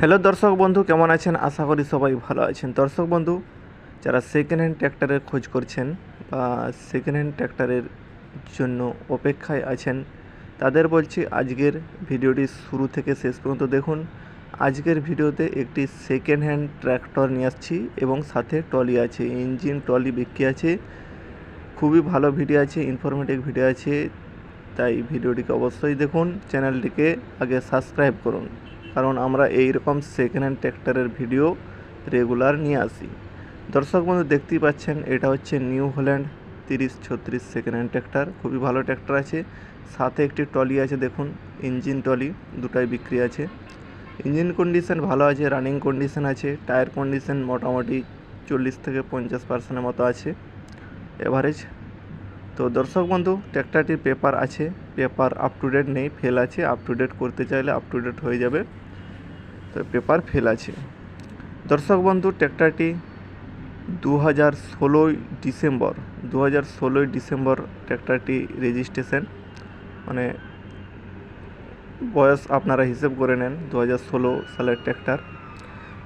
Hello দর্শক বন্ধু, কেমন আছেন? আশা করি সবাই ভালো আছেন। দর্শক বন্ধু, যারা সেকেন্ড হ্যান্ড ট্র্যাক্টরের খোঁজ করছেন বা সেকেন্ড হ্যান্ড ট্র্যাক্টরের জন্য অপেক্ষায় আছেন, তাদের বলছি আজকের ভিডিওটি শুরু থেকে শেষ পর্যন্ত দেখুন। আজকের ভিডিওতে একটি সেকেন্ড হ্যান্ড ট্র্যাক্টর নিয়ে আসছি এবং সাথে ট্রলি আছে ইঞ্জিন ট্রলি বিক্রি আছে। খুবই ভালো ভিডিও আছে ইনফরমেটিভ ভিডিও আছে, তাই ভিডিওটিকে অবশ্যই দেখুন চ্যানেলটিকে আগে সাবস্ক্রাইব করুন। কারণ আমরা এই রকম সেকেন্ড হ্যান্ড ট্র্যাক্টরের ভিডিও রেগুলার নিয়ে আসি। দর্শক বন্ধু, দেখতেই পাচ্ছেন, এটা হচ্ছে নিউ হল্যান্ড তিরিশ ছত্রিশ সেকেন্ড হ্যান্ড ট্র্যাক্টর খুবই ভালো ট্র্যাক্টর আছে। সাথে একটি ট্রলি আছে, দেখুন ইঞ্জিন ট্রলি দুটাই বিক্রি আছে। ইঞ্জিন কন্ডিশন ভালো আছে রানিং কন্ডিশন আছে টায়ার কন্ডিশন মোটামুটি চল্লিশ থেকে পঞ্চাশ পার্সেন্টের মতো আছে। এভারেজ তো দর্শক বন্ধু, ট্র্যাক্টরটির পেপার আছে পেপার আপ টু ডেট নেই ফেল আছে। আপ টু ডেট করতে চাইলে আপ টু ডেট হয়ে যাবে। তো পেপার ফেল আছে। দর্শক বন্ধু, ট্র্যাক্টরটি দু হাজার ষোলোই ডিসেম্বর দু হাজার ষোলোই ডিসেম্বর ট্র্যাক্টরটি রেজিস্ট্রেশন মানে বয়স আপনারা হিসেব করে নেন দু হাজার ষোলো সালের ট্র্যাক্টর।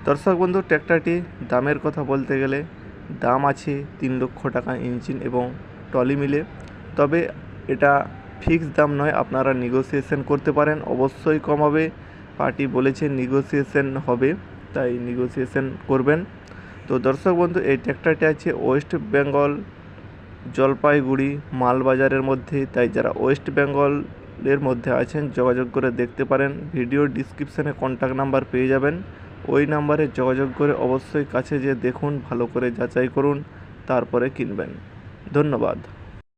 দর্শক বন্ধু, ট্র্যাক্টরটি দামের কথা বলতে গেলে দাম আছে তিন লক্ষ টাকা ইঞ্জিন এবং ট্রলি মিলে। তবে এটা ফিক্সড দাম নয়, আপনারা নেগোসিয়েশন করতে পারেন, অবশ্যই কমাবে। পার্টি বলেছে নেগোসিয়েশন হবে, তাই নেগোসিয়েশন করবেন। তো দর্শক বন্ধু, এই ট্র্যাক্টরটি আছে ওয়েস্ট বেঙ্গল জলপাইগুড়ি মালবাজারের মধ্যে। তাই যারা ওয়েস্ট বেঙ্গলের মধ্যে আছেন, যোগাযোগ করে দেখতে পারেন। ভিডিও ডিসক্রিপশানে কন্ট্যাক্ট নাম্বার পেয়ে যাবেন। ওই নাম্বারে যোগাযোগ করে অবশ্যই কাছে যেয়ে দেখুন, ভালো করে যাচাই করুন, তারপরে কিনবেন। ধন্যবাদ।